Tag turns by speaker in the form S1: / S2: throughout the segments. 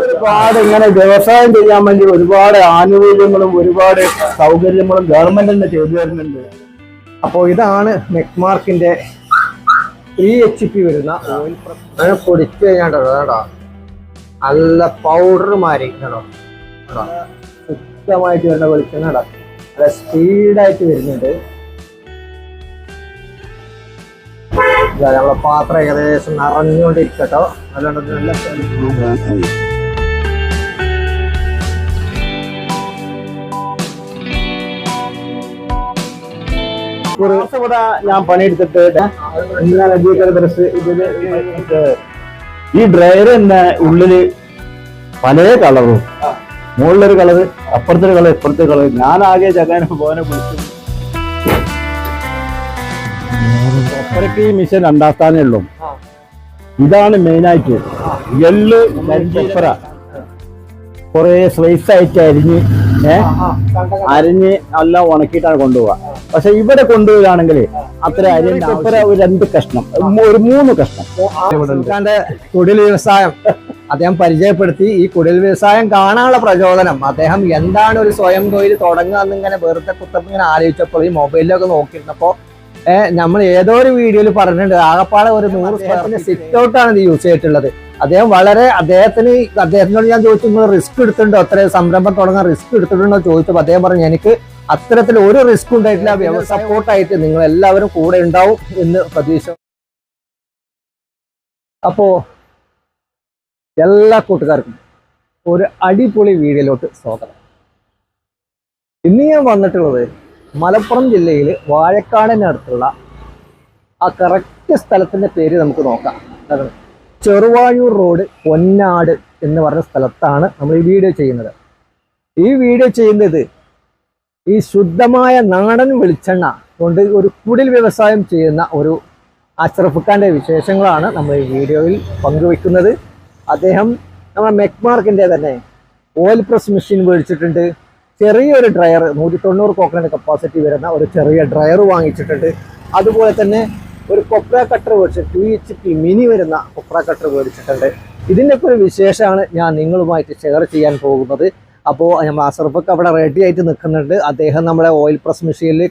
S1: ഒരുപാട് ഇങ്ങനെ വ്യവസായം ചെയ്യാൻ വേണ്ടി ഒരുപാട് ആനുകൂല്യങ്ങളും ഒരുപാട് സൗകര്യങ്ങളും ഗവൺമെന്റ് തന്നെ ചെയ്തു തരുന്നുണ്ട്. അപ്പോൾ ഇതാണ് നെക്മാർക്കിന്റെ ത്രീ എച്ച് പി വരുന്ന ഓയിൽ അങ്ങനെ പൊടിച്ചു കഴിഞ്ഞാട്ടോ കേട്ടോ? നല്ല പൗഡർ മാറി കേട്ടോ? കേട്ടോ ശുദ്ധമായിട്ട് വരുന്ന വെളിച്ചെണ്ണ കേട്ടോ നല്ല സ്പീഡായിട്ട് വരുന്നുണ്ട്. നമ്മളെ പാത്രം ഏകദേശം നിറഞ്ഞുകൊണ്ടിരിക്കട്ടോ. അതുകൊണ്ട് നല്ല ഇവിടെ ഞാൻ പണിയെടുത്തിട്ട് അധികം ഡ്രസ് ഇതിൽ ഈ ഡ്രയർ തന്നെ ഉള്ളിൽ പല കളറും മുകളിലൊരു കളറ് അപ്പുറത്തൊരു കളർ ഇപ്പുറത്തെ കളർ ഞാൻ ആകെ ചകാനും പോകാനും വിളിച്ചു അപ്പുറക്ക് ഈ മിഷൻ രണ്ടാം സ്ഥാനേ ഉള്ളൂ. ഇതാണ് മെയിനായിട്ട് എള്ള് കരിഞ്ചീപ്പറ കുറെ സ്ലൈസ് ആയിട്ട് അരിഞ്ഞ് അരിഞ്ഞ് എല്ലാം ഉണക്കിയിട്ടാണ് കൊണ്ടുപോവുക. പക്ഷെ ഇവിടെ കൊണ്ടുപോവുകയാണെങ്കിൽ അത്ര അരിഞ്ഞ ഒരു രണ്ട് കഷ്ണം. ഒരു മൂന്ന് കഷ്ണം.
S2: കുടിൽ വ്യവസായം. അദ്ദേഹം പരിചയപ്പെടുത്തി. ഈ കുടിൽ വ്യവസായം കാണാനുള്ള പ്രചോദനം. അദ്ദേഹം എന്താണ് ഒരു സ്വയം തൊഴിൽ തുടങ്ങുക എന്നിങ്ങനെ വെറുതെ കുത്തപ്പ് ഇങ്ങനെ ആലോചിച്ചപ്പോൾ ഈ മൊബൈലിലൊക്കെ നോക്കിയിരുന്നപ്പോ ഏഹ് നമ്മൾ ഏതോ ഒരു വീഡിയോയിൽ പറഞ്ഞിട്ടുണ്ട്. ആകപ്പാടെ ഒരു നൂറ് സ്ക്വയറിന്റെ സിറ്റ് ഔട്ടാണ് ഇത് യൂസ് ചെയ്തിട്ടുള്ളത്. അദ്ദേഹം വളരെ അദ്ദേഹത്തിന് അദ്ദേഹത്തിനോട് ഞാൻ ചോദിച്ചു നിങ്ങൾ റിസ്ക് എടുത്തിട്ടുണ്ടോ? അത്ര സംരംഭം തുടങ്ങാൻ റിസ്ക് എടുത്തിട്ടുണ്ടോ? ചോദിച്ചപ്പോൾ അദ്ദേഹം പറഞ്ഞു എനിക്ക് അത്തരത്തിൽ ഒരു റിസ്ക് ഉണ്ടായിട്ടില്ല. വ്യവസായ സപ്പോർട്ടായിട്ട് നിങ്ങൾ എല്ലാവരും കൂടെ ഉണ്ടാവും എന്ന് പ്രതീക്ഷ അപ്പോ എല്ലാ കൂട്ടുകാർക്കും ഒരു അടിപൊളി വീഡിയോയിലോട്ട് സ്വാഗതം. ഇന്ന് ഞാൻ വന്നിട്ടുള്ളത് മലപ്പുറം ജില്ലയിൽ വാഴക്കാടിനടുത്തുള്ള ആ കറക്റ്റ് സ്ഥലത്തിന്റെ പേര് നമുക്ക് നോക്കാം. അതാണ് ചെറുവാഴൂർ റോഡ് പൊന്നാട് എന്ന് പറഞ്ഞ സ്ഥലത്താണ് നമ്മൾ ഈ വീഡിയോ ചെയ്യുന്നത്. ഈ വീഡിയോ ചെയ്യുന്നത് ഈ ശുദ്ധമായ നാടൻ വെളിച്ചെണ്ണ കൊണ്ട് ഒരു കുടിൽ വ്യവസായം ചെയ്യുന്ന ഒരു അഷ്റഫ് ഖാന്റെ വിശേഷങ്ങളാണ് നമ്മൾ ഈ വീഡിയോയിൽ പങ്കുവെക്കുന്നത് അദ്ദേഹം നമ്മുടെ മെക്മാർക്കിന്റെ തന്നെ ഓയിൽ പ്രസ് മെഷീൻ മേടിച്ചിട്ടുണ്ട്. ചെറിയൊരു ഡ്രയർ നൂറ്റി തൊണ്ണൂറ് കോക്കനട്ട് കപ്പാസിറ്റി വരുന്ന ഒരു ചെറിയ ഡ്രയർ വാങ്ങിച്ചിട്ടുണ്ട്. അതുപോലെ തന്നെ ഒരു കൊപ്ര കട്ടർ മേടിച്ച് ടു എച്ച് പി മിനി വരുന്ന കൊപ്ര കട്ടർ മേടിച്ചിട്ടുണ്ട്. ഇതിന്റെയൊക്കെ ഒരു വിശേഷമാണ് ഞാൻ നിങ്ങളുമായിട്ട് ഷെയർ ചെയ്യാൻ പോകുന്നത്. അപ്പോൾ നമ്മൾ അസർഫൊക്കെ അവിടെ റെഡി ആയിട്ട് നിൽക്കുന്നുണ്ട്. അദ്ദേഹം നമ്മുടെ ഓയിൽ പ്രസ് മെഷീനിൽ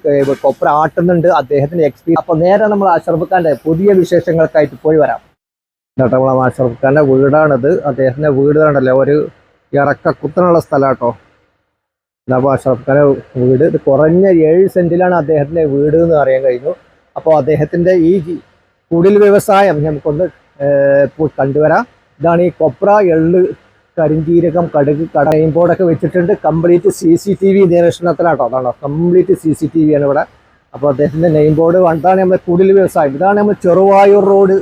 S2: കൊപ്ര ആട്ടുന്നുണ്ട്. അദ്ദേഹത്തിന്റെ എക്സ്പീരിയൻസ് അപ്പോൾ നേരെ നമ്മൾ അഷറഫ് പുതിയ വിശേഷങ്ങൾക്കായിട്ട് പോയി വരാം. എന്നിട്ട് നമ്മൾ അഷറഫ് വീടാണിത്. അദ്ദേഹത്തിന്റെ വീട് ഒരു ഇറക്ക കുത്തനുള്ള കേട്ടോ. അപ്പോൾ അഷറഫ് ഖാന്റെ വീട്. ഇത് കുറഞ്ഞ ഏഴ് സെന്റിലാണ് അദ്ദേഹത്തിന്റെ വീട് എന്ന് അറിയാൻ കഴിഞ്ഞു. അപ്പോൾ അദ്ദേഹത്തിന്റെ ഈ കുടിൽ വ്യവസായം നമുക്കൊന്ന് കണ്ടുവരാം. ഇതാണ് ഈ കൊപ്ര എള്ള് കരിഞ്ചീരകം കടുക് കടയും ബോർഡൊക്കെ വെച്ചിട്ടുണ്ട്. Complete C C T V നിരീക്ഷണത്തിലാട്ടോ. അതാണോ complete C C T V ആണ് ഇവിടെ. അപ്പോൾ അദ്ദേഹത്തിന്റെ നെയിം ബോർഡ് ഇതാണ് നമ്മുടെ കുടിൽ വ്യവസായം. ഇതാണ് നമ്മൾ ചെറുവായൂർ റോഡ്.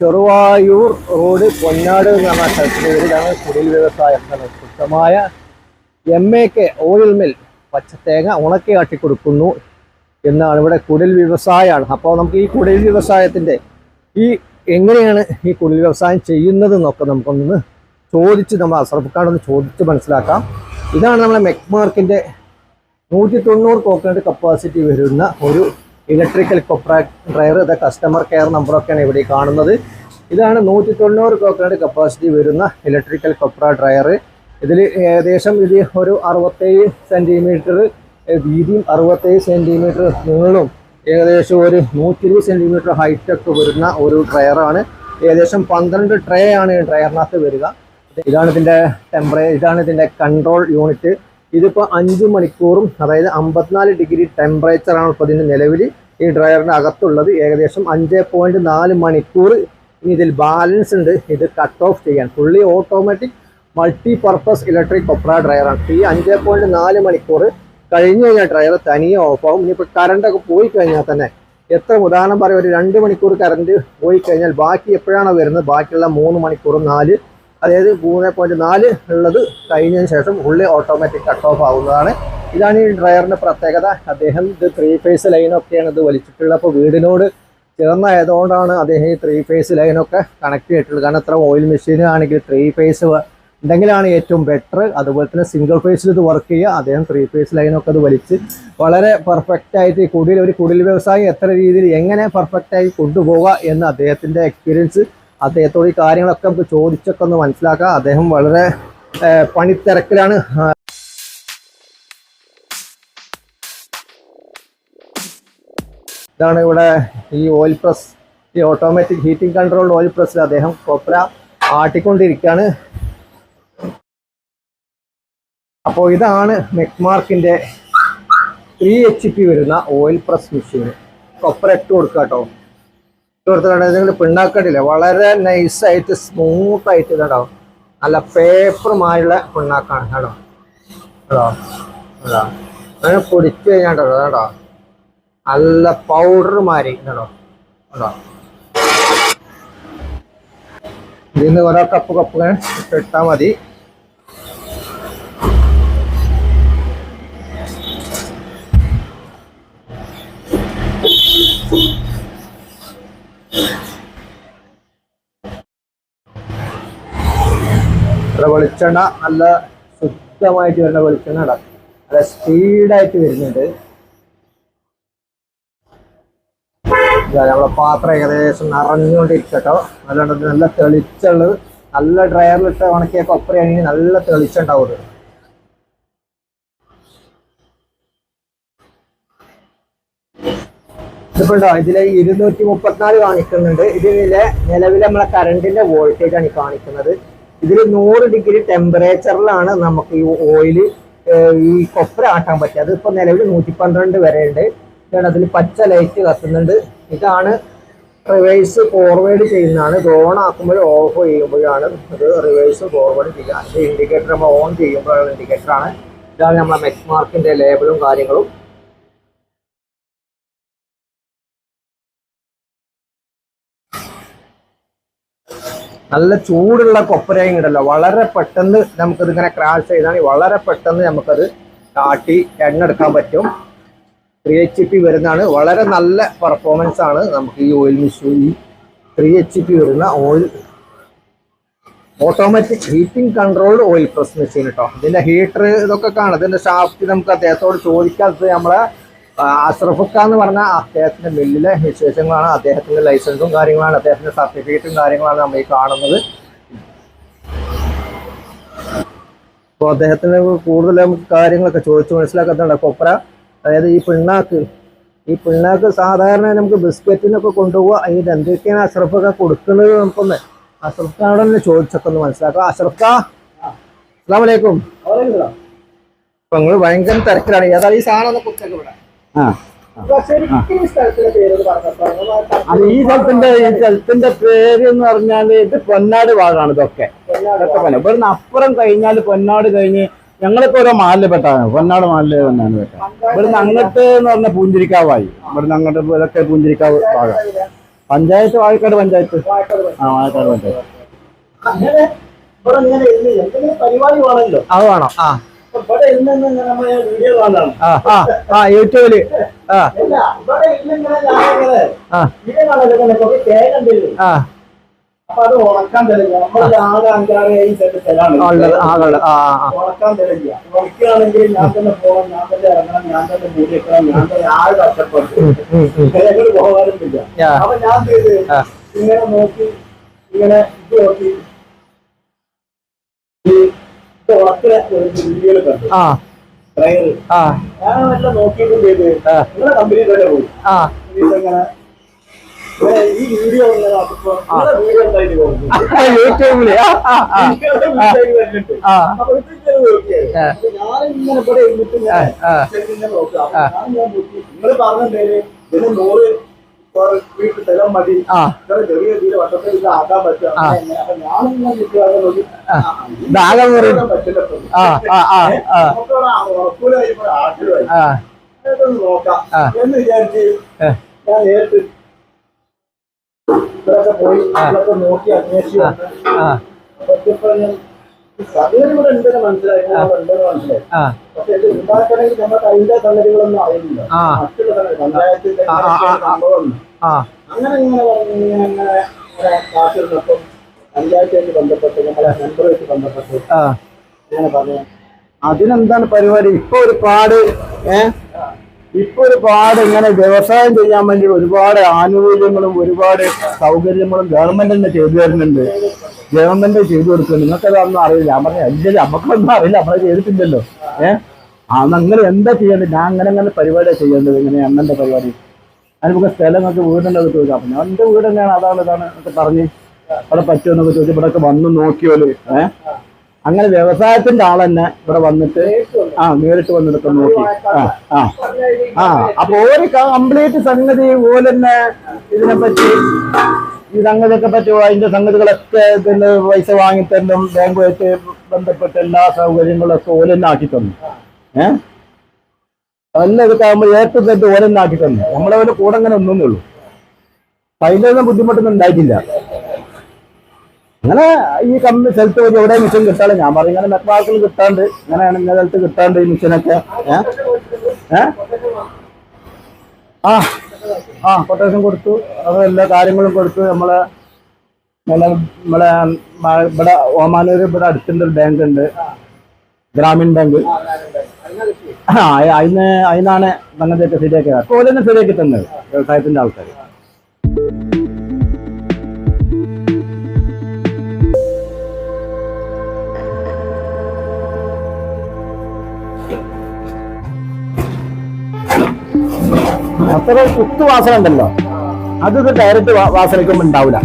S2: ചെറുവായൂർ റോഡ് പൊന്നാട് എന്ന് പറഞ്ഞ ഇതാണ് കുടിൽ വ്യവസായം. ശുദ്ധമായ M A K oil mill പച്ചത്തേങ്ങ ഉണക്കി കാട്ടി കൊടുക്കുന്നു എന്നാണ് ഇവിടെ കുടിൽ വ്യവസായമാണ്. അപ്പോൾ നമുക്ക് ഈ കുടിൽ വ്യവസായത്തിന്റെ ഈ എങ്ങനെയാണ് ഈ കുടിൽ വ്യവസായം ചെയ്യുന്നത് എന്നൊക്കെ നമുക്കൊന്ന് ചോദിച്ച് നമ്മൾ അസർഫക്കാടൊന്ന് ചോദിച്ച് മനസ്സിലാക്കാം. ഇതാണ് നമ്മളെ മെക്മാർക്കിന്റെ നൂറ്റി തൊണ്ണൂറ് കോക്കനട്ട് കപ്പാസിറ്റി വരുന്ന ഒരു ഇലക്ട്രിക്കൽ കൊപ്ര ഡ്രൈവർ ഇത് കസ്റ്റമർ കെയർ നമ്പറൊക്കെയാണ് ഇവിടെ കാണുന്നത്. ഇതാണ് നൂറ്റി തൊണ്ണൂറ് കോക്കനട്ട് കപ്പാസിറ്റി വരുന്ന ഇലക്ട്രിക്കൽ കൊപ്ര ഡ്രയർ ഇതിൽ ഏകദേശം ഇത് ഒരു അറുപത്തേഴ് സെന്റിമീറ്റർ വീതിയും അറുപത്തേഴ് സെന്റിമീറ്റർ നീളും ഏകദേശം ഒരു നൂറ്റി ഇരുപത് സെന്റിമീറ്റർ ഹൈറ്റൊക്കെ വരുന്ന ഒരു ഡ്രയറാണ് ഏകദേശം പന്ത്രണ്ട് ട്രേ ആണ് ഈ ഡ്രയറിനകത്ത് വരിക. ഇതാണ് ഇതിന്റെ ടെമ്പറേ ഇതാണ് ഇതിന്റെ കൺട്രോൾ യൂണിറ്റ് ഇതിപ്പോൾ അഞ്ച് മണിക്കൂറും അതായത് അമ്പത്തിനാല് ഡിഗ്രി ടെമ്പറേച്ചറാണ് ഇപ്പോൾ ഇതിന്റെ നിലവിൽ ഈ ഡ്രയറിന്റെ അകത്തുള്ളത്. ഏകദേശം അഞ്ച് പോയിന്റ് നാല് മണിക്കൂർ ഇനി ഇതിൽ ബാലൻസ് ഉണ്ട്. ഇത് കട്ട് ഓഫ് ചെയ്യാൻ. Fully automatic multi purpose electric കൊപ്ര ഡ്രയറാണ് ഈ അഞ്ച് പോയിന്റ് നാല് മണിക്കൂർ കഴിഞ്ഞു കഴിഞ്ഞാൽ ഡ്രയർ തനിയെ ഓഫാവും ഇനിയിപ്പോൾ കറണ്ടൊക്കെ പോയി കഴിഞ്ഞാൽ തന്നെ എത്ര ഉദാഹരണം പറയും. ഒരു രണ്ട് മണിക്കൂർ കറണ്ട് പോയി കഴിഞ്ഞാൽ ബാക്കി എപ്പോഴാണോ വരുന്നത്? ബാക്കിയുള്ള മൂന്ന് മണിക്കൂറും നാല്. അതായത് മൂന്ന് പോയിന്റ് നാല് ഉള്ളത് കഴിഞ്ഞതിന് ശേഷം ഉള്ളി ഓട്ടോമാറ്റിക് കട്ട് ഓഫ് ആവുന്നതാണ്. ഇതാണ് ഈ ഡ്രയറിന്റെ പ്രത്യേകത. അദ്ദേഹം ഇത് ത്രീ ഫേസ് ലൈനൊക്കെയാണ് ഇത് വലിച്ചിട്ടുള്ളത്. അപ്പോൾ വീടിനോട് ചേർന്നായതുകൊണ്ടാണ് അദ്ദേഹം ഈ ത്രീ ഫേസ് ലൈനൊക്കെ കണക്ട് ചെയ്തിട്ടുള്ളത്. കാരണം ഇത്ര ഓയിൽ മെഷീൻ ആണെങ്കിൽ ത്രീ ഫേസ് ഉണ്ടെങ്കിലാണ് ഏറ്റവും ബെറ്റർ അതുപോലെ തന്നെ സിംഗിൾ ഫേസിൽ ഇത് വർക്ക് ചെയ്യുക അദ്ദേഹം ത്രീ ഫേസ് ലൈനൊക്കെ അത് വലിച്ച് വളരെ പെർഫെക്റ്റ് ആയിട്ട് ഈ കുടിൽ ഒരു കുടിൽ വ്യവസായം എത്ര രീതിയിൽ എങ്ങനെ പെർഫെക്റ്റ് ആയി കൊണ്ടുപോകുക എന്ന് അദ്ദേഹത്തിന്റെ എക്സ്പീരിയൻസ് അദ്ദേഹത്തോട് ഈ കാര്യങ്ങളൊക്കെ നമുക്ക് ചോദിച്ചൊക്കെ ഒന്ന് മനസ്സിലാക്കാം. അദ്ദേഹം വളരെ പണിത്തിരക്കിലാണ്. ഇതാണ് ഇവിടെ ഈ ഓയിൽ പ്രസ് ഈ ഓട്ടോമാറ്റിക് ഹീറ്റിംഗ് കൺട്രോൾഡ് ഓയിൽ പ്രസ്സിൽ അദ്ദേഹം കൊപ്ര ആട്ടിക്കൊണ്ടിരിക്കുകയാണ്. അപ്പോൾ ഇതാണ് മെക്മാർക്കിന്റെ ത്രീ എച്ച് പി വരുന്ന ഓയിൽ പ്രസ് മെഷീൻ കൊപ്പറ ഇട്ട് കൊടുക്കുക കേട്ടോ ഇട്ട് കൊടുത്തിട്ടുണ്ടെങ്കിൽ വളരെ നൈസായിട്ട് സ്മൂത്തായിട്ട് ഇതുണ്ടാവും നല്ല പേപ്പറുമായുള്ള പിണ്ണാക്കാണ്. കേട്ടോ കേട്ടോ കേട്ടോ അങ്ങനെ പൊടിച്ചു കഴിഞ്ഞാൽ കേട്ടോ കേട്ടോ നല്ല പൗഡർ മാറി കേട്ടോ കേട്ടോ നിന്ന് ഓരോ കപ്പ് കപ്പ് ഇട്ടാൽ മതി. വെളിച്ചെണ്ണ നല്ല ശുദ്ധമായിട്ട് വരുന്ന വെളിച്ചെണ്ണ ഉണ്ടാക്കും നല്ല സ്പീഡായിട്ട് വരുന്നുണ്ട്. നമ്മളെ പാത്രം ഏകദേശം നിറഞ്ഞുകൊണ്ടിരിക്കട്ടോ. നല്ല നല്ല തെളിച്ചുള്ളത് നല്ല ഡ്രയറിലിട്ട് ഉണക്കിയ കൊപ്പരയാണെങ്കിൽ നല്ല തെളിച്ചുണ്ടാവും ഇത്. ഇതിപ്പോ ഉണ്ടോ? ഇതിലെ ഇരുന്നൂറ്റി മുപ്പത്തിനാല് കാണിക്കുന്നുണ്ട്. ഇതിലെ നിലവിലെ നമ്മളെ കറണ്ടിന്റെ വോൾട്ടേജ് ആണ് ഈ കാണിക്കുന്നത്. ഇതിൽ നൂറ് ഡിഗ്രി ടെമ്പറേച്ചറിലാണ് നമുക്ക് ഈ ഓയിൽ ഈ കൊപ്ര ആട്ടാൻ പറ്റുക അതിപ്പോൾ നിലവിൽ നൂറ്റി പന്ത്രണ്ട് വരെ ഉണ്ട് അതിൽ പച്ച ലൈറ്റ് കത്തുന്നുണ്ട്. ഇതാണ് റിവേഴ്സ് ഫോർവേഡ് ചെയ്യുന്നതാണ്. ഓൺ ആക്കുമ്പോൾ ഓഫ് ചെയ്യുമ്പോഴാണ് അത് റിവേഴ്സ് ഫോർവേഡ് ചെയ്യുക. ഇൻഡിക്കേറ്റർ നമ്മൾ ഓൺ ചെയ്യുമ്പോഴുള്ള ഇൻഡിക്കേറ്ററാണ് ഇതാണ് നമ്മളെ മെക്സ് മാർക്കിന്റെ ലേബലും കാര്യങ്ങളും. നല്ല ചൂടുള്ള കൊപ്പരയും ഉണ്ടല്ലോ വളരെ പെട്ടെന്ന് നമുക്കത് ഇങ്ങനെ ക്രാഷ് ചെയ്താണെങ്കിൽ വളരെ പെട്ടെന്ന് നമുക്കത് കാട്ടി എണ്ണ എടുക്കാൻ പറ്റും. ത്രീ എച്ച് പി വരുന്നതാണ്. വളരെ നല്ല പെർഫോമൻസ് ആണ് നമുക്ക് ഈ ഓയിൽ മിഷീൻ ഈ ത്രീ എച്ച് പി വരുന്ന oil automatic heating controlled oil press machine കേട്ടോ ഇതിന്റെ ഹീറ്റർ ഇതൊക്കെ കാണും. ഇതിന്റെ ഷാഫ്റ്റ് നമുക്ക് അദ്ദേഹത്തോട് ചോദിക്കാത്തത് നമ്മളെ അഷ്റഫുക്ക എന്ന് പറഞ്ഞ അദ്ദേഹത്തിന്റെ മില്ലിലെ വിശേഷങ്ങളാണ്. അദ്ദേഹത്തിന്റെ ലൈസൻസും കാര്യങ്ങളാണ്. അദ്ദേഹത്തിന്റെ സർട്ടിഫിക്കറ്റും കാര്യങ്ങളാണ് നമ്മൾ ഈ കാണുന്നത്. അപ്പോൾ അദ്ദേഹത്തിന് കൂടുതൽ നമുക്ക് കാര്യങ്ങളൊക്കെ ചോദിച്ചു മനസ്സിലാക്കുന്നുണ്ട് കൊപ്ര അതായത് ഈ പിണ്ണാക്ക് ഈ പിണ്ണാക്ക് സാധാരണ നമുക്ക് ബിസ്ക്കറ്റിനൊക്കെ കൊണ്ടുപോകുക അതിന് എന്തൊക്കെയാണ് അഷ്റഫൊക്കെ കൊടുക്കുന്നത് നമുക്കൊന്ന് അഷ്റഫ്ഖാനോട് തന്നെ ചോദിച്ചൊക്കെ ഒന്ന് മനസ്സിലാക്കുക അഷ്റഫ്ഖ അസ്സാം വലൈക്കും അപ്പൊ നിങ്ങൾ ഭയങ്കര തിരക്കിലാണ്. ഏതായാലും ഈ സാധനം ഒന്ന് കുറിച്ചൊക്കെ ഇവിടെ.
S3: അത് ഈ സ്ഥലത്തിന്റെ ഈ സ്ഥലത്തിന്റെ പേര് എന്ന് പറഞ്ഞാൽ ഇത് പൊന്നാട് ഭാഗമാണ് ഇതൊക്കെ. ഇവിടുന്ന് അപ്പുറം കഴിഞ്ഞാൽ പൊന്നാട് കഴിഞ്ഞ് ഞങ്ങളിപ്പോ ഓരോ മാലിൽ പെട്ടാണ് പൊന്നാട് മാലിൽ തന്നെയാണ് പെട്ടത്. ഇവിടുന്ന് അങ്ങോട്ട് എന്ന് പറഞ്ഞ പൂഞ്ചിരിക്കാവായി. ഇവിടുന്ന് അങ്ങോട്ട് ഇതൊക്കെ പൂഞ്ചിരിക്കാവ് ഭാഗം പഞ്ചായത്ത് വാഴക്കാട് പഞ്ചായത്ത്. ആ വാഴക്കാട് പഞ്ചായത്ത്.
S2: അത് വേണം. ആ. ആ യൂട്യൂബിൽ ആ ആ.
S1: ഉണക്കാൻ നമ്മൾ ആകെ അഞ്ചാറ് ഏഴ് സെറ്റ് സ്ഥലമാണ് ഉണക്കാൻ തരില്ല. ഉണക്കുകയാണെങ്കിൽ ഞാൻ തന്നെ പോകണം ഞാൻ തന്നെ ഇറങ്ങണം ഞാൻ തന്നെ മൂടി വെക്കണം ഞാൻ തന്നെ ആകെ കഷ്ടപ്പെട്ടു. ഞങ്ങൾ പോകാറുമില്ല അപ്പൊ ഞാൻ ചെയ്ത്? ഇങ്ങനെ നോക്കി ഇങ്ങനെ ഇത് നോക്കി.
S2: ആ. ആ. ആ.
S1: യൂട്യൂബിൽ. ഞാനിങ്ങനെ മതി. ആക്കാൻ പറ്റും.
S2: ആ.
S1: ആ.
S2: ആ ആ.
S1: എന്ന് വിചാരിച്ച്. ഞാൻ നേരിട്ട് ഇവിടൊക്കെ പോയി ഇവിടൊക്കെ നോക്കി അന്വേഷിച്ച് അതിനെന്താണ് പരിപാടി? ഇപ്പൊ ഒരുപാട് ഏ? ഇപ്പൊ ഒരുപാട് ഇങ്ങനെ വ്യവസായം ചെയ്യാൻ വേണ്ടി ഒരുപാട് ആനുകൂല്യങ്ങളും ഒരുപാട് സൗകര്യങ്ങളും ഗവൺമെന്റ് തന്നെ ചെയ്തു തരുന്നുണ്ട്. ഗവൺമെന്റ് ചെയ്തു കൊടുക്കുന്നു നിങ്ങൾക്ക് അതൊന്നും അറിയില്ല. ഞാൻ പറഞ്ഞു അല്ല നമുക്കൊന്നും അറിയില്ല. നമ്മളെ ചെയ്തിട്ടില്ലല്ലോ. ഏഹ് നിങ്ങൾ എന്താ ചെയ്യേണ്ടത്? ഞാൻ അങ്ങനെ അങ്ങനെ പരിപാടിയാണ് ചെയ്യേണ്ടത്. ഇങ്ങനെ അണ്ണന്റെ പരിപാടി. അതിനൊക്കെ സ്ഥലം വീടിന്റെ വീടുണ്ടോ ചോദിക്കാം. അപ്പൊ ഞാൻ എന്റെ വീട് തന്നെയാണ്? അതാണ് ഇതാണ് എന്നൊക്കെ പറഞ്ഞ് അവിടെ പറ്റുമെന്നൊക്കെ ചോദിച്ചു ഇവിടെ ഒക്കെ വന്ന് നോക്കിയോൽ ഏഹ് അങ്ങനെ വ്യവസായത്തിന്റെ ആൾ തന്നെ ഇവിടെ വന്നിട്ട് ആ നേരിട്ട് വന്നിട്ട് നോക്കി. ആ ആ. അപ്പൊ ഒരു കംപ്ലീറ്റ് സംഗതി പോലെ തന്നെ ഇതിനെപ്പറ്റി ഈ സംഗതിയൊക്കെ പറ്റി അതിന്റെ സംഗതികളൊക്കെ പിന്നെ പൈസ വാങ്ങിത്തരണം ബാങ്കുമായിട്ട് ബന്ധപ്പെട്ട എല്ലാ സൗകര്യങ്ങളൊക്കെ തന്നെ ആക്കി തന്നു. ഏഹ് എല്ലാം ഇതൊക്കെ ആകുമ്പോൾ ഏറ്റവും തെറ്റ് ഓലെന്നെ തന്നെ ആക്കി തന്നു. നമ്മളെ പോലെ കൂടെ അങ്ങനെ ഒന്നേ ഉള്ളൂ. അപ്പൊ അതിന്റെ ഒന്നും ബുദ്ധിമുട്ടൊന്നും ഉണ്ടായിട്ടില്ല. അങ്ങനെ ഈ കമ്പനി സ്ഥലത്ത് ഒരു എവിടെ മിഷൻ കിട്ടാതെ ഞാൻ പറയും ഇങ്ങനെ നെറ്റ്വർക്കിൽ കിട്ടാണ്ട് ഇങ്ങനെയാണ് ഇന്ന സ്ഥലത്ത് കിട്ടാണ്ട് ഈ മിഷനൊക്കെ ഏ? ഏ? ആ ആ കൊട്ടേഷൻ കൊടുത്തു. അത് എല്ലാ കാര്യങ്ങളും കൊടുത്തു. നമ്മളെ നമ്മളെ ഇവിടെ ഓമാനൂർ ഇവിടെ അടുത്തുണ്ട് ഒരു ബാങ്ക് ഉണ്ട്. ഗ്രാമീൺ ബാങ്ക് ആ അതിന് അതിനാണ് ശരിയാക്കിയത്. അപ്പോൾ തന്നെ ശരിയാക്കി തന്നത് വ്യവസായത്തിന്റെ ആൾക്കാർ അത്ര കുത്തു വാസന ഉണ്ടല്ലോ അത് ഡയറക്റ്റ് വാസനയ്ക്കൊന്നും ഉണ്ടാവില്ല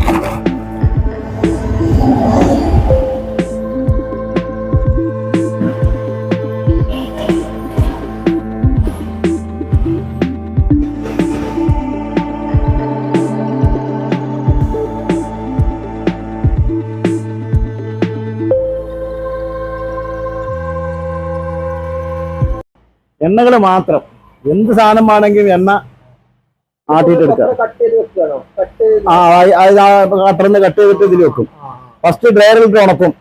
S1: എണ്ണകൾ മാത്രം. എന്ത് സാധനം വേണമെങ്കിലും എണ്ണ ആട്ടിയിട്ട് എടുക്കുക
S4: കട്ട് ചെയ്ത് വെക്കുകയാണോ കട്ട്
S1: ആ കട്ടറിന്ന് കട്ട് ചെയ്തിട്ട് ഇതിൽ വെക്കും. ഫസ്റ്റ് ഡ്രയറിൽ ഇട്ട് ഉണക്കും.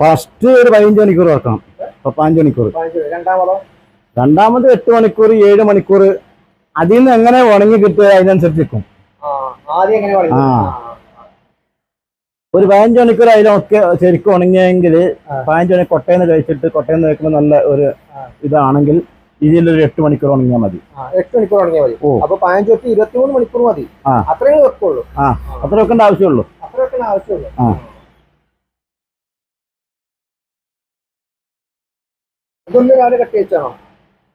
S4: ഫസ്റ്റ്
S1: ഒരു പതിനഞ്ച് മണിക്കൂർ ഉറക്കണം പതിനഞ്ച് മണിക്കൂർ.
S4: രണ്ടാമതോ?
S1: എട്ട് മണിക്കൂർ ഏഴ് മണിക്കൂർ. അതിൽ നിന്ന് എങ്ങനെ ഉണങ്ങി കിട്ടുക അതിനനുസരിച്ച് നിൽക്കും
S4: ആ.
S1: ഒരു പതിനഞ്ച് മണിക്കൂർ അതിലൊക്കെ ശരിക്കും ഉണങ്ങിയെങ്കിൽ പതിനഞ്ച് മണി കൊട്ടയിൽ നിന്ന് കഴിച്ചിട്ട് കൊട്ടയിൽ നിന്ന് വെക്കുമ്പോൾ നല്ല ഒരു ഇതാണെങ്കിൽ ഇതിലൊരു എട്ട് മണിക്കൂർ ഉണങ്ങിയാൽ മതി.
S4: എട്ട് മണിക്കൂർ ഉണങ്ങിയാൽ മതി. അപ്പൊ പതിനഞ്ച് തൊട്ട് ഇരുപത്തിമൂന്ന് മണിക്കൂർ മതി. അത്രയും വെക്കുള്ളൂ.
S1: ആ അത്ര വെക്കേണ്ട ആവശ്യമുള്ളൂ.
S4: അത്രയൊക്കെ ആവശ്യമുള്ളൂ.
S1: ആ.
S4: ഇതൊന്ന് രാവിലെ കട്ടി വെച്ചാണോ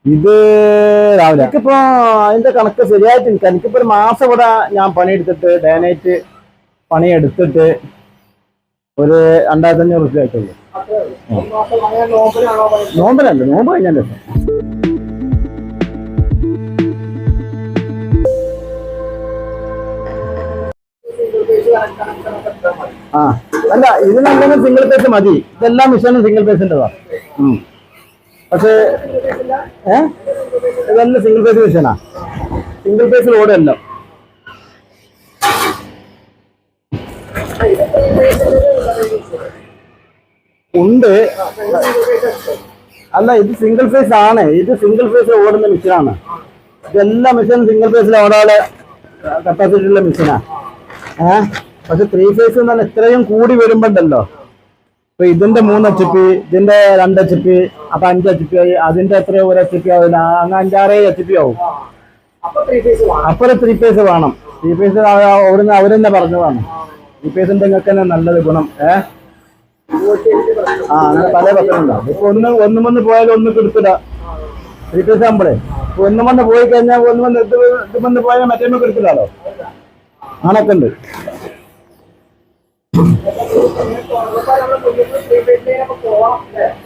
S1: ഇത് രാവിലെ. എനിക്കിപ്പോ അതിന്റെ കണക്ക് ശരിയായിട്ട് എനിക്ക് എനിക്കിപ്പോ ഒരു മാസം ഇവിടെ ഞാൻ പണിയെടുത്തിട്ട് ഡേ നൈറ്റ് പണിയെടുത്തിട്ട് ഒരു രണ്ടായിരത്തി അഞ്ഞൂറ് റുപ്യ ആയിട്ടുള്ളൂ നോമ്പലല്ല നോമ്പ് കഴിഞ്ഞാൽ ആ. അല്ല ഇതിനങ്ങനെ സിംഗിൾ പേസ് മതി. ഇതെല്ലാം മിഷനും സിംഗിൾ പേസിന്റെതാ പക്ഷേ ഏ? ഇതെല്ലാം സിംഗിൾ പേസ് മിഷനാ സിംഗിൾ പേസ് ഓടുമല്ലോ ഉണ്ട്. അല്ല ഇത് സിംഗിൾ ഫേസ് ആണ്. ഇത് സിംഗിൾ ഫേസ് ഓടുന്ന മെഷീനാണ് ഇതെല്ലാ മെഷീനും സിംഗിൾ ഫേസിൽ ഓടാതെ കപ്പാസിറ്റിയുള്ള മെഷീനാണ് മെഷീനാ ഏഹ് പക്ഷെ ത്രീ ഫേസ് എന്ന് പറഞ്ഞാൽ ഇത്രയും കൂടി വരുമ്പോണ്ടല്ലോ? ഇപ്പൊ ഇതിന്റെ മൂന്ന് എച്ച് പി ഇതിന്റെ രണ്ട് എച്ച് പി അപ്പൊ അഞ്ച് എച്ച് പി ആയി. അതിന്റെ എത്രയോ ഒരു എച്ച് പി ആവില്ല അങ്ങ് അഞ്ചാറേ എച്ച് പി ആവും.
S4: അപ്പൊ ത്രീ ഫേസ് വേണം.
S1: ത്രീ ഫേസ് ഓടുന്ന അവരെന്നെ പറഞ്ഞതാണ്. പേസിന്റെ നിങ്ങൾക്ക് തന്നെ നല്ലത് ഗുണം. ഏ? ആ അങ്ങനെ പല പ്രശ്നമുണ്ടാവും ഇപ്പൊ ഒന്ന് ഒന്നും വന്ന് പോയാലും ഒന്ന് എടുത്തിടാ. റിപ്പേഴ്സ് ആകുമ്പോഴേ ഇപ്പൊ ഒന്നും വന്ന് പോയി കഴിഞ്ഞാൽ ഒന്ന് വന്ന് ഇത് വന്ന് പോയാൽ മറ്റേ എടുത്തിടാലോ? അങ്ങനൊക്കെ ഉണ്ട്?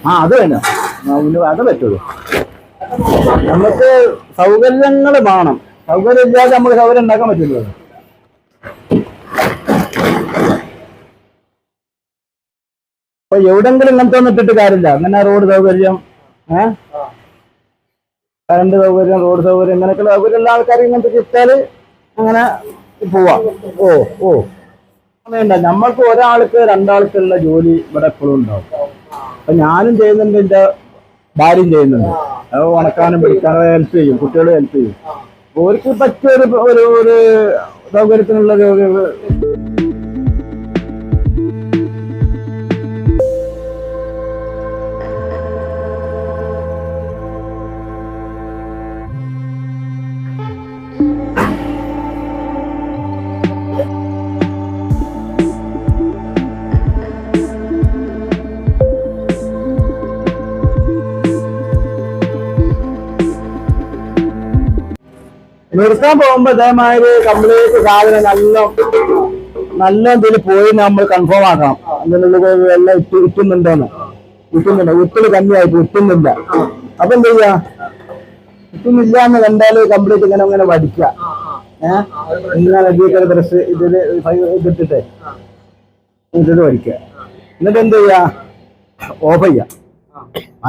S1: ആ അത് തന്നെ. അത് പറ്റുള്ളൂ. നമുക്ക് സൗകര്യങ്ങൾ വേണം. സൗകര്യം ഇല്ലാതെ നമുക്ക് സൗകര്യം ഉണ്ടാക്കാൻ പറ്റില്ലല്ലോ. അപ്പൊ എവിടെങ്കിലും ഇങ്ങനത്തെ ഒന്നും ഇട്ടിട്ട് കാര്യമില്ല. അങ്ങനെ റോഡ് സൗകര്യം ഏഹ് കറണ്ട് സൗകര്യം റോഡ് സൗകര്യം ഇങ്ങനെയൊക്കെയുള്ള സൗകര്യം ഉള്ള ആൾക്കാർ ഇങ്ങനത്തെ ഇട്ടാൽ അങ്ങനെ പോവാം. ഓ ഓ. അങ്ങനെയുണ്ട. നമ്മൾക്ക് ഒരാൾക്ക് രണ്ടാൾക്കുള്ള ജോലി ഇവിടെ എപ്പോഴും ഉണ്ടാവും. അപ്പൊ ഞാനും ചെയ്യുന്നുണ്ട് എന്റെ ഭാര്യയും ചെയ്യുന്നുണ്ട്. അത് ഉണക്കാനും പിടിക്കാനും ഹെൽപ്പ് ചെയ്യും കുട്ടികൾ ഹെൽപ്പ് ചെയ്യും. ഓർക്ക് പറ്റിയ ഒരു ഒരു സൗകര്യത്തിനുള്ള പോകുമ്പോ ഇതേമാതിരി കംപ്ലീറ്റ് സാധനം നല്ല നല്ല എന്തെങ്കിലും പോയി നമ്മൾ കൺഫേം ആക്കണം. അതിനുള്ളിൽ എല്ലാം ഇട്ട് ഇട്ടുന്നുണ്ടോന്ന്. ഇട്ടുന്നുണ്ട്. ഉപ്പിൽ കമ്മിയായിട്ട് ഇട്ടുന്നില്ല. അപ്പൊ എന്ത് ചെയ്യാ? ഇട്ടുന്നില്ല എന്ന് കണ്ടാൽ കംപ്ലീറ്റ് ഇങ്ങനെ ഇങ്ങനെ വടിക്കുക. ഏഹ് ഇങ്ങനെ ഡീക്കൽ ബ്രഷ് ഇതിൽ ഇതിട്ടിട്ട് ഇതിട്ട് വടിക്കുക. എന്നിട്ട് എന്ത് ചെയ്യാ? ഓഫ് ചെയ്യാ.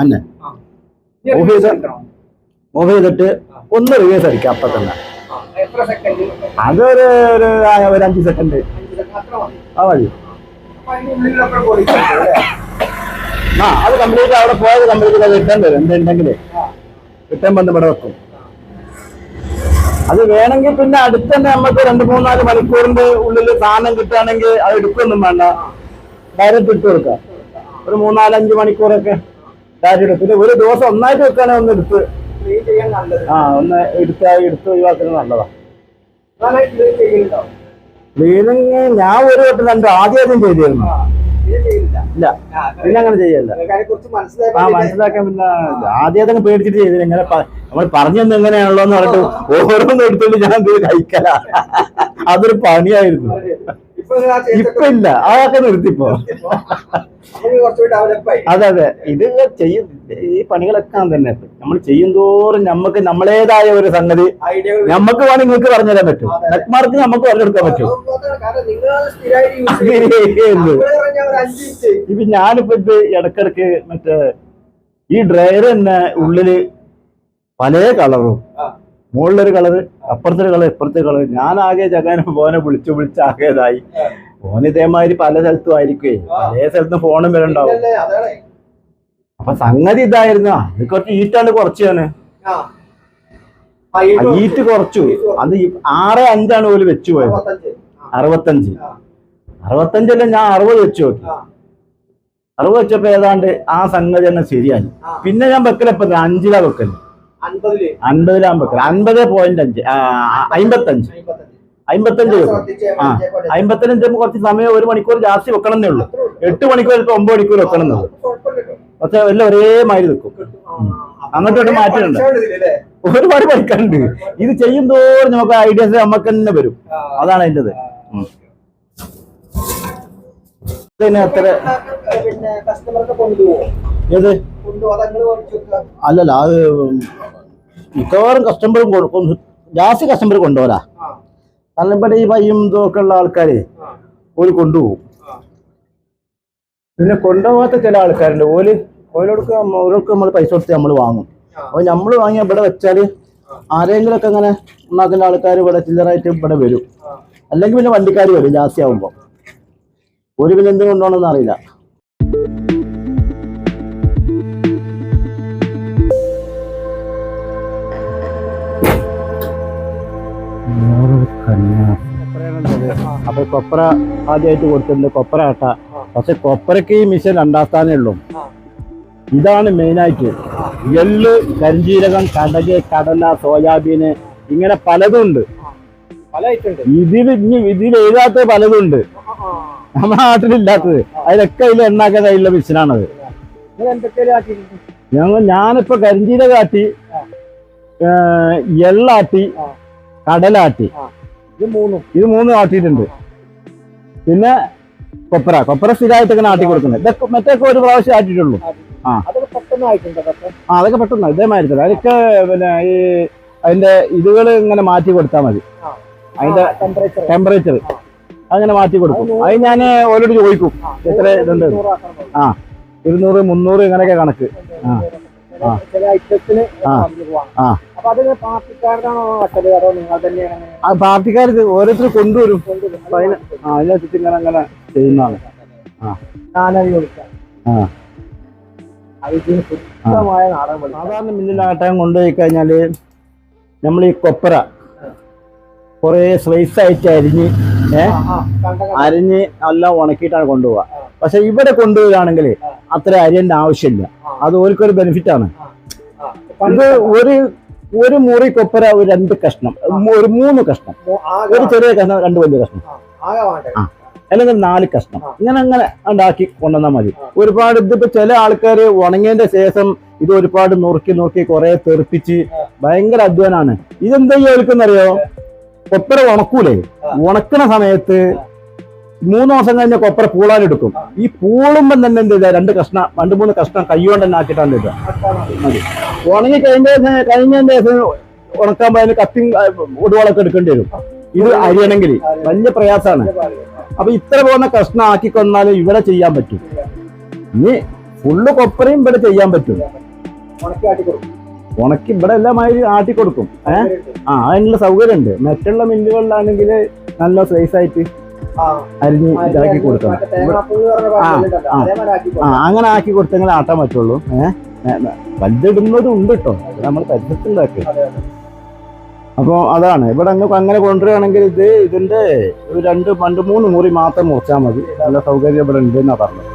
S1: അന്നെ ഓഫ് ചെയ്ത ഓഫ് ചെയ്തിട്ട് ഒന്ന് റിവേഴ്സ് അടിക്കുക. അപ്പൊ തന്നെ അതൊരു ഒരു ഒരു അഞ്ച് സെക്കൻഡ് ആ മതി. ആ അത് കംപ്ലീറ്റ് അവിടെ പോയത് കംപ്ലീറ്റ് റിട്ടേൺ വരും. എന്തുണ്ടെങ്കിൽ റിട്ടേൺ വന്ന് ഇവിടെ വെക്കും. അത് വേണമെങ്കിൽ പിന്നെ അടുത്ത് തന്നെ നമുക്ക് രണ്ട് മൂന്നാൽ മണിക്കൂറിന്റെ ഉള്ളിൽ സാധനം കിട്ടുകയാണെങ്കിൽ അത് എടുക്കൊന്നും വേണ്ട. ഡയറക്റ്റ് ഇട്ട് കൊടുക്കാം ഒരു മൂന്നാലഞ്ച് മണിക്കൂറൊക്കെ ഡയറക്റ്റ് എടുക്കും പിന്നെ ഒരു ദിവസം ഒന്നായിട്ട് വെക്കുകയാണെങ്കിൽ ഒന്ന് എടുത്ത് ആ ഒന്ന് എടുത്ത് എടുത്ത് ഒഴിവാക്കുന്നത് നല്ലതാണ്. ക്ലീനിങ് ഞാൻ ഒരു വട്ടം രണ്ട് ആദ്യം ആദ്യം ചെയ്തിരുന്നു. ഇല്ല. പിന്നെ അങ്ങനെ ചെയ്യല്ല. ആ
S4: മനസ്സിലാക്കാൻ
S1: പിന്നെ ആദ്യം പേടിച്ചിട്ട് ചെയ്തില്ല. ഇങ്ങനെ നമ്മൾ പറഞ്ഞു തന്നെ എങ്ങനെയാണല്ലോ എന്ന് പറഞ്ഞിട്ട് ഓരോന്നും എടുത്തോണ്ട് ഞാൻ ഇത് കഴിക്കല. അതൊരു പണിയായിരുന്നു.
S4: ഇപ്പൊ
S1: ഇല്ല. അതൊക്കെ നിർത്തിപ്പോ. അതെ അതെ. ഇത് ചെയ്യും ഈ പണികളൊക്കെ തന്നെ. നമ്മൾ ചെയ്യും തോറും നമുക്ക് നമ്മളേതായ ഒരു സംഗതി
S4: നമ്മക്ക്
S1: നമുക്ക് വേണമെങ്കിൽ നിങ്ങൾക്ക് പറഞ്ഞു തരാൻ പറ്റും. നെറ്റ്മാർക്ക് നമുക്ക് പറഞ്ഞെടുക്കാൻ പറ്റും. ഇപ്പൊ ഞാനിപ്പോ ഇത് ഇടക്കിടക്ക് മറ്റേ ഈ ഡ്രയർ തന്നെ ഉള്ളിൽ പല കളറും. മുകളിലൊരു കളറ് അപ്പുറത്തൊരു കളർ ഇപ്പുറത്തെ കളർ ഞാൻ ആകെ ജഗാനം പോനെ വിളിച്ചു വിളിച്ച് ആകെ ഇതായി ഫോൺ ഇതേമാതിരി പല സ്ഥലത്തും ആയിരിക്കേ പല സ്ഥലത്തും ഫോണും വരണ്ടാവും
S4: ഉണ്ടാവും.
S1: അപ്പൊ സംഗതി ഇതായിരുന്നു. അത് കുറച്ച് ഈറ്റാണ്
S4: കുറച്ചു ഈ
S1: ഈറ്റ് കുറച്ചു. അത് ആറ് അഞ്ചാണ് ഓൽ വെച്ചു പോയത്.
S4: അറുപത്തഞ്ച്.
S1: അറുപത്തഞ്ചല്ല ഞാൻ അറുപത് വെച്ചു നോക്കി. അറുപത് വെച്ചപ്പോ ഏതാണ്ട് ആ സംഗതി തന്നെ ശരിയായി. പിന്നെ ഞാൻ വെക്കലപ്പോ അഞ്ചിലാ വെക്കൽ.
S4: അൻപതിലാ.
S1: വെക്കൽ. അൻപത് പോയിന്റ് അഞ്ച് അമ്പത്തഞ്ച്.
S4: അമ്പത്തഞ്ച്.
S1: ആ അമ്പത്തഞ്ച് കുറച്ച് സമയം ഒരു മണിക്കൂർ ജാസ്തി വെക്കണം എന്നേ ഉള്ളൂ. എട്ട് മണിക്കൂർ ഇപ്പൊ ഒമ്പത് മണിക്കൂർ വെക്കണം എന്നുള്ളൂ പക്ഷെ എല്ലാം ഒരേ മാതിരി നിൽക്കും
S4: അങ്ങോട്ട് ആ, ആ.
S1: അങ്ങോട്ടും ഇങ്ങോട്ടും മാറ്റമുണ്ട്.
S4: പഠിച്ചോണ്ട് ഇതിലല്ലേ?
S1: ഒരുപാട് പഠിക്കാനുണ്ട്. ഇത് ചെയ്യും തോറും നമുക്ക് ഐഡിയാസ് നമുക്ക് തന്നെ വരും. അതാണ് അതിന്റെത്. എത്ര ഏത്?
S4: വെക്കുക?
S1: അല്ലല്ല അത് മിക്കവാറും കസ്റ്റമർ ജാസ്തി കസ്റ്റമർ കൊണ്ടുപോരാ കാരണം ഇവിടെ ഈ പയ്യും ഇതൊക്കെ ഉള്ള ആൾക്കാര് ഓൽ കൊണ്ടുപോകും. പിന്നെ കൊണ്ടുപോകാത്ത ചില ആൾക്കാരുണ്ട്. ഓൽ ഓരോർക്ക് ഓരോർക്ക് നമ്മൾ പൈസ കൊടുത്ത് നമ്മൾ വാങ്ങും.
S4: അപ്പോൾ
S1: അപ്പൊ നമ്മൾ വാങ്ങി ഇവിടെ വെച്ചാൽ ആരെങ്കിലും ഒക്കെ ഇങ്ങനെ ഉണ്ടാക്കുന്ന ആൾക്കാർ ഇവിടെ ചില്ലറായിട്ട് ഇവിടെ വരും. അല്ലെങ്കിൽ പിന്നെ വണ്ടിക്കാർ വരും ജാസ്തി ആവുമ്പോ. ഒരു പിന്നെ എന്ത് കൊണ്ടുപോകണമെന്ന് അറിയില്ല. അപ്പൊ കൊപ്ര ആദ്യമായിട്ട് കൊടുത്തിട്ടുണ്ട് കൊപ്ര ആട്ട പക്ഷെ കൊപ്രക്ക് ഈ മിഷൻ രണ്ടാം സ്ഥാനേ ഉള്ളൂ. ഇതാണ് മെയിനായിട്ട് എള്ള് കരിഞ്ചീരകം കടക് കടല സോയാബീന് ഇങ്ങനെ പലതും ഉണ്ട്. ഇതിൽ ഇനി ഇതിൽ എഴുതാത്ത പലതും ഉണ്ട്. നമ്മുടെ നാട്ടിലില്ലാത്തത്. അതിലൊക്കെ ഇതിൽ എണ്ണാക്കാൻ കഴിയുള്ള മിഷനാണത് ഞങ്ങൾ ഞാനിപ്പോ കരിഞ്ചീരകാട്ടി എള്ളാട്ടി കടലാട്ടി.
S4: ഇത് മൂന്ന്.
S1: ഇത് മൂന്ന് ആട്ടിയിട്ടുണ്ട്. പിന്നെ കൊപ്പര കൊപ്പര സ്ഥിരമായിട്ട് ഇങ്ങനെ ആട്ടി കൊടുക്കുന്നത്. ഇതൊക്കെ മറ്റൊക്കെ ഒരു പ്രാവശ്യം ആട്ടിയിട്ടുള്ളൂ. ആ. ആ അതൊക്കെ പെട്ടെന്ന് ഇതേമാതിരി തന്നെ അതൊക്കെ പിന്നെ ഈ അതിന്റെ ഇതുകൾ ഇങ്ങനെ മാറ്റി കൊടുത്താൽ മതി. അതിന്റെ
S4: ടെമ്പറേച്ചർ
S1: ടെമ്പറേച്ചർ അങ്ങനെ മാറ്റി കൊടുക്കും. അത് ഞാൻ ഓരോട് ചോദിക്കും. എത്ര ഇതുണ്ട്? ആ. ഇരുന്നൂറ് മുന്നൂറ് ഇങ്ങനെയൊക്കെ കണക്ക്. ആ.
S4: ചില ഐറ്റത്തിന്
S1: ആ. ആ.
S4: അപ്പൊ അത് പാർട്ടിക്കാരനാണോ വെച്ചത് അതോ നിങ്ങൾ തന്നെയാണ് അങ്ങനെ
S1: ആ പാർട്ടിക്കാർ ഓരോരുത്തർ കൊണ്ടുവരും. അതിനകത്ത് ഇങ്ങനെ അങ്ങനെ ചെയ്യുന്നതാണ്.
S4: നാനരി വിളിക്കാം ശുദ്ധമായ നാടൻ
S1: സാധാരണ മില്ലിലാട്ടാൻ കൊണ്ടുപോയി കഴിഞ്ഞാൽ നമ്മൾ ഈ കൊപ്പര കുറേ സ്ലൈസ് ആയിട്ട് അരിഞ്ഞ്
S4: ഏഹ്.
S1: അരിഞ്ഞ് എല്ലാം ഉണക്കിയിട്ടാണ് കൊണ്ടുപോവുക. പക്ഷെ ഇവിടെ കൊണ്ടുവരികയാണെങ്കിൽ അത്ര അരിയന്റെ ആവശ്യമില്ല. അത് ഓർക്കൊരു ബെനിഫിറ്റ് ആണ്. ഇത് ഒരു ഒരു മുറി കൊപ്പര ഒരു രണ്ട് കഷ്ണം. ഒരു മൂന്ന് കഷ്ണം. ഒരു ചെറിയ കഷ്ണം രണ്ട് വലിയ കഷ്ണം.
S4: ആ,
S1: അല്ലെങ്കിൽ നാല് കഷ്ണം. ഇങ്ങനെ അങ്ങനെ ഉണ്ടാക്കി കൊണ്ടുവന്നാൽ മതി. ഒരുപാട് ഇതിപ്പോ ചില ആൾക്കാർ ഉണങ്ങിയതിന്റെ ശേഷം ഇത് ഒരുപാട് നുറുക്കി നുറുക്കി കുറെ തെറിപ്പിച്ച് ഭയങ്കര അധ്വാനാണ്. ഇതെന്താ ചോദിക്കുന്നറിയോ കൊപ്പര ഉണക്കൂലേ? ഉണക്കണ സമയത്ത് മൂന്ന് ദിവസം കഴിഞ്ഞ കൊപ്ര പൂളാനെടുക്കും. ഈ പൂളുമ്പം തന്നെ എന്ത് ചെയ്താ? രണ്ട് കഷ്ണം രണ്ട് മൂന്ന് കഷ്ണം കൈകൊണ്ട് ആക്കിയിട്ടാണ് മതി. ഉണങ്ങി കഴിഞ്ഞ കഴിഞ്ഞ ദിവസം ഉണക്കാൻ പോയാൽ കത്തിയും ഒടുവളൊക്കെ എടുക്കേണ്ടി വരും. ഇത് അരിയണമെങ്കിൽ. വലിയ പ്രയാസമാണ് അപ്പൊ ഇത്ര പോകുന്ന കഷ്ണം ആക്കി കൊന്നാലും ഇവിടെ ചെയ്യാൻ പറ്റും. ഇനി ഫുള്ള് കൊപ്പരയും ഇവിടെ ചെയ്യാൻ പറ്റും.
S4: ഉണക്കി
S1: ഇവിടെ എല്ലാം ആട്ടി കൊടുക്കും. ഏഹ് ആ അതിനുള്ള സൗകര്യം ഉണ്ട് മറ്റുള്ള മില്ലുകളിലാണെങ്കിൽ നല്ല സൈസ് ആയിട്ട് അരിഞ്ഞ് ഇതാക്കി കൊടുക്കണം. ആ, അങ്ങനെ ആക്കി കൊടുത്തെങ്കിൽ ആട്ടാൻ പറ്റുള്ളൂ. ഏഹ് വലുതിടുന്നതും ഉണ്ട് കേട്ടോ നമ്മൾ
S4: അതെ.
S1: അപ്പോൾ അതാണ്. ഇവിടെ അങ്ങ് അങ്ങനെ കൊണ്ടുവരികയാണെങ്കിൽ ഇത് ഇതിന്റെ ഒരു രണ്ട് രണ്ട് മൂന്ന് മുറി മാത്രം മുറിച്ചാൽ മതി. നല്ല സൗകര്യം ഇവിടെ ഉണ്ട് എന്നാ പറഞ്ഞത്.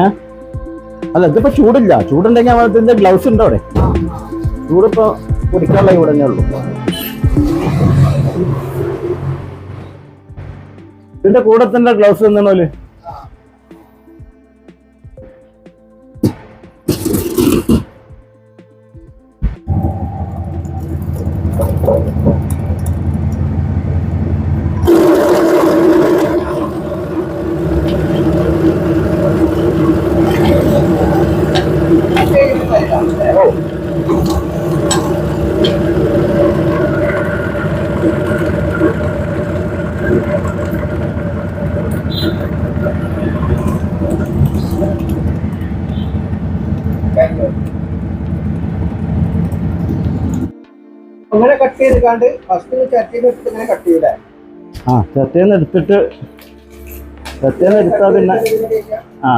S1: ഏഹ് അല്ല ഇതിപ്പോ ചൂടില്ല. ചൂടുണ്ടെങ്കിൽ ഇതിന്റെ ഗ്ലൗസ് ഉണ്ടോ അവിടെ. ചൂടിപ്പോ കുടിക്കാനുള്ള ഇവിടെ തന്നെ ഉള്ളു. ഇതിന്റെ കൂടെ തന്നെ ഗ്ലൗസ്
S4: തന്നോൽ കട്ട് ചെയ്ത് ഫസ്റ്റ് ചട്ടിയിൽ വെച്ചിട്ട് ഇങ്ങനെ കട്ട്
S1: ആ ചത്തേന്ന് എടുത്തിട്ട് ചത്തേന്ന് എടുത്താ പിന്നെ ആ.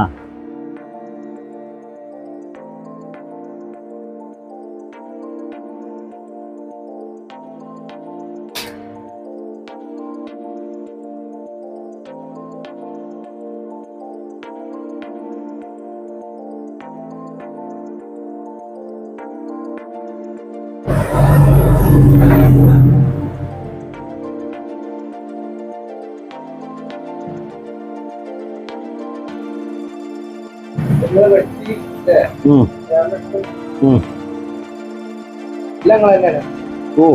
S1: ഓ.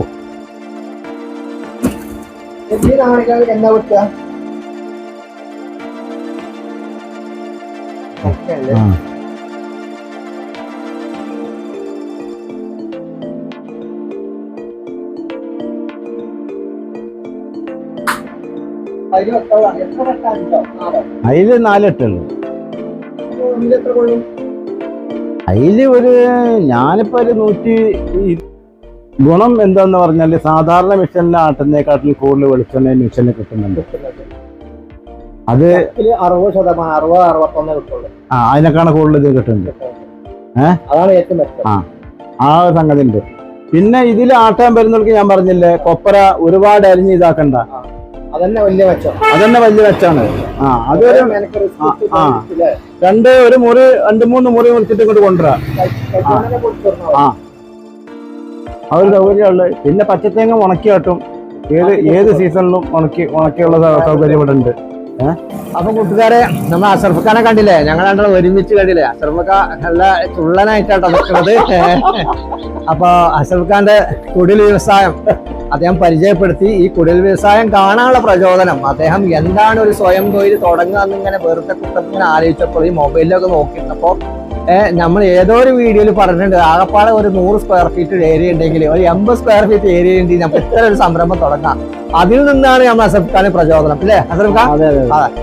S4: എന്നാ വെട്ടുക അതിന് എത്ര അതിൽ കൊള്ളും
S1: ഒരു ഞാനിപ്പോ ഒരു നൂറ്റി ഗുണം എന്താന്ന് പറഞ്ഞാൽ സാധാരണ മിഷനിൽ ആട്ടുന്നേക്കാട്ടിൽ കൂടുതൽ വെളിച്ചെണ്ണ മിഷനിൽ കിട്ടുന്നുണ്ട്. അത്
S4: അറുപത് ശതമാനം അറുപത് അറുപത്തൊന്നേ കിട്ടുള്ളൂ.
S1: ആ അതിനേക്കാണ് കൂടുതൽ ഇത് കിട്ടുന്നുണ്ട്.
S4: അതാണ് ഏറ്റവും
S1: ആ. ആ ഒരു സംഗതി ഉണ്ട് പിന്നെ ഇതിൽ ആട്ടാൻ വരുന്നവർക്ക് ഞാൻ പറഞ്ഞില്ലേ കൊപ്പര ഒരുപാട് അരിഞ്ഞ് ഇതാക്കണ്ട.
S4: അതന്നെ വലിയ
S1: മെച്ചാണ്. ആ അതൊരു ആ? രണ്ട് ഒരു മുറി രണ്ട് മൂന്ന് മുറി മുറിച്ചിട്ട് ഇങ്ങോട്ട് കൊണ്ടുവരാം? ആ. അവർ സൗകര്യമുള്ള സൗകര്യമുള്ളത് പിന്നെ പച്ചത്തേങ്ങ ഉണക്കി കാട്ടും ഏത് ഏത് സീസണിലും ഉണക്കി ഉണക്കിയുള്ള സൗകര്യം ഇവിടെ ഉണ്ട്
S2: അപ്പൊ കൂട്ടുകാരെ നമ്മൾ ഖാനെ കണ്ടില്ലേ? ഞങ്ങൾ രണ്ടാളും ഒരുമിച്ച് കണ്ടില്ലേ? ഖാൻ നല്ല ചുള്ളനായിട്ടാണ് നിൽക്കുന്നത്. അപ്പൊ അഷറഫ് ഖാന്റെ കുടിൽ വ്യവസായം അദ്ദേഹം പരിചയപ്പെടുത്തി. ഈ കുടിൽ വ്യവസായം കാണാനുള്ള പ്രചോദനം. അദ്ദേഹം എന്താണ് ഒരു സ്വയം തൊഴിൽ തുടങ്ങുക എന്നിങ്ങനെ വെറുതെ കുട്ടത്തിന് ആലോചിച്ചപ്പോൾ ഈ മൊബൈലിലൊക്കെ നോക്കിയിരുന്നപ്പോ ഏഹ് നമ്മൾ ഏതോ ഒരു വീഡിയോയിൽ പറഞ്ഞിട്ടുണ്ട്. ആകപ്പാടെ ഒരു നൂറ് സ്ക്വയർ ഫീറ്റ് ഏരിയ ഉണ്ടെങ്കിൽ ഒരു എൺപത് സ്ക്വയർ ഫീറ്റ് ഏരിയ ഉണ്ടെങ്കിൽ നമുക്ക് ഇത്ര ഒരു സംരംഭം തുടങ്ങാം. അതിൽ നിന്നാണ് നമ്മൾ അസഫ് ഖാൻ പ്രചോദനം അല്ലേ? അസഫ് ഖാൻ?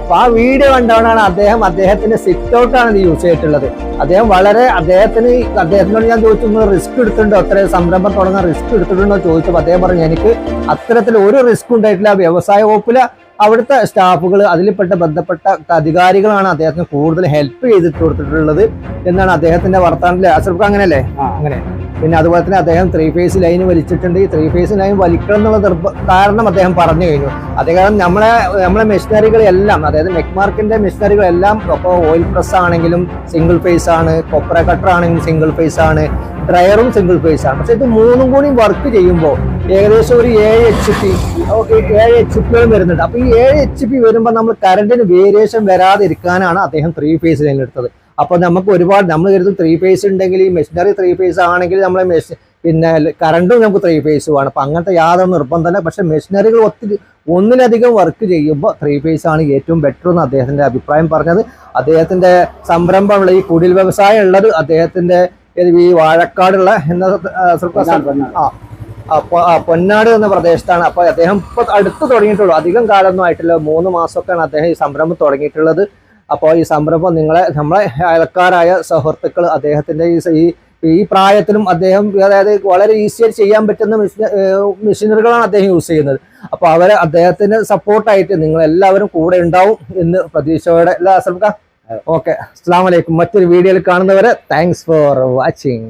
S2: അപ്പൊ ആ വീഡിയോ കണ്ടവനാണ് അദ്ദേഹം. അദ്ദേഹത്തിന്റെ സിറ്റ് ഔട്ടാണ് ഇത് യൂസ് ചെയ്തിട്ടുള്ളത്. അദ്ദേഹം വളരെ അദ്ദേഹത്തിന് അദ്ദേഹത്തിനോട് ഞാൻ ചോദിച്ചു റിസ്ക് എടുത്തിട്ടുണ്ടോ? അത്ര സംരംഭം തുടങ്ങാൻ റിസ്ക് എടുത്തിട്ടുണ്ടോ? ചോദിച്ചപ്പോൾ അദ്ദേഹം പറഞ്ഞു എനിക്ക് അത്തരത്തിൽ ഒരു റിസ്ക് ഉണ്ടായിട്ടില്ല. വ്യവസായ വകുപ്പിലെ അവിടുത്തെ സ്റ്റാഫുകൾ അതിൽപ്പെട്ട ബന്ധപ്പെട്ട അധികാരികളാണ് അദ്ദേഹത്തിന് കൂടുതൽ ഹെൽപ്പ് ചെയ്തിട്ട് കൊടുത്തിട്ടുള്ളത് എന്നാണ് അദ്ദേഹത്തിന്റെ വർത്തമാനത്തിൽ അസർഫ് അങ്ങനെയല്ലേ? അങ്ങനെ. പിന്നെ അതുപോലെ തന്നെ അദ്ദേഹം ത്രീ ഫേസ് ലൈൻ വലിച്ചിട്ടുണ്ട്. ഈ ത്രീ ഫേസ് ലൈൻ വലിക്കണം എന്നുള്ള നിർബ കാരണം അദ്ദേഹം പറഞ്ഞു കഴിഞ്ഞു. അദ്ദേഹം നമ്മളെ നമ്മളെ മെഷീനറികളെല്ലാം അതായത് മെക്മാർക്കിന്റെ മെഷീനറികളെല്ലാം ഇപ്പോൾ ഓയിൽ പ്രസ് ആണെങ്കിലും സിംഗിൾ ഫേസ് ആണ് കൊപ്ര കട്ടർ ആണെങ്കിലും സിംഗിൾ ഫേസ് ആണ് ഡ്രയറും സിംഗിൾ ഫേസ് ആണ്. പക്ഷെ ഇത് മൂന്നും കൂടി വർക്ക് ചെയ്യുമ്പോൾ ഏകദേശം ഒരു ഏഴ് എച്ച് പി ഓക്കെ ഏഴ് എച്ച് പികളും വരുന്നുണ്ട്. അപ്പൊ ഈ ഏഴ് എച്ച് പി വരുമ്പോൾ നമ്മൾ കറണ്ടിന് വേരിയേഷൻ വരാതിരിക്കാനാണ് അദ്ദേഹം ത്രീ ഫേസ് ലൈൻ എടുത്തത്. അപ്പൊ നമുക്ക് ഒരുപാട് നമ്മൾ കരുതും ത്രീ ഫേസ് ഉണ്ടെങ്കിൽ ഈ മെഷീനറി ത്രീ ഫേസ് ആണെങ്കിൽ നമ്മളെ മെഷീൻ പിന്നെ കറണ്ടും നമുക്ക് ത്രീ ഫേസ് വേണം അപ്പൊ അങ്ങനത്തെ യാതൊരു നിർബന്ധമല്ല. പക്ഷെ മെഷീനറികൾ ഒത്തിരി ഒന്നിലധികം വർക്ക് ചെയ്യുമ്പോൾ ത്രീ ഫേസ് ആണ് ഏറ്റവും ബെറ്റർ എന്ന് അദ്ദേഹത്തിന്റെ അഭിപ്രായം പറഞ്ഞത്. അദ്ദേഹത്തിന്റെ സംരംഭമുള്ള ഈ കുടിൽ വ്യവസായം ഉള്ളത് അദ്ദേഹത്തിന്റെ ഇത് ഈ വാഴക്കാടുള്ള എന്ന പൊന്നാട് എന്ന പ്രദേശത്താണ്. അപ്പൊ അദ്ദേഹം ഇപ്പൊ അടുത്ത് തുടങ്ങിയിട്ടുള്ളൂ. അധികം കാലമൊന്നും ആയിട്ടില്ല. മൂന്ന് മാസമൊക്കെയാണ് അദ്ദേഹം ഈ സംരംഭം തുടങ്ങിയിട്ടുള്ളത്. അപ്പോൾ ഈ സംരംഭം നിങ്ങളെ നമ്മളെ അയൽക്കാരായ സുഹൃത്തുക്കൾ അദ്ദേഹത്തിന്റെ ഈ ഈ പ്രായത്തിലും അദ്ദേഹം അതായത് വളരെ ഈസിയായി ചെയ്യാൻ പറ്റുന്ന മെഷീൻ മെഷീനറികളാണ് അദ്ദേഹം യൂസ് ചെയ്യുന്നത്. അപ്പോൾ അവരെ അദ്ദേഹത്തിന് സപ്പോർട്ടായിട്ട് നിങ്ങൾ എല്ലാവരും കൂടെ ഉണ്ടാവും എന്ന് പ്രതീക്ഷയോടെ എല്ലാ അസംക ഓക്കെ അസ്സാം വലൈക്കും മറ്റൊരു വീഡിയോയിൽ കാണുന്നവരെ താങ്ക്സ് ഫോർ വാച്ചിങ്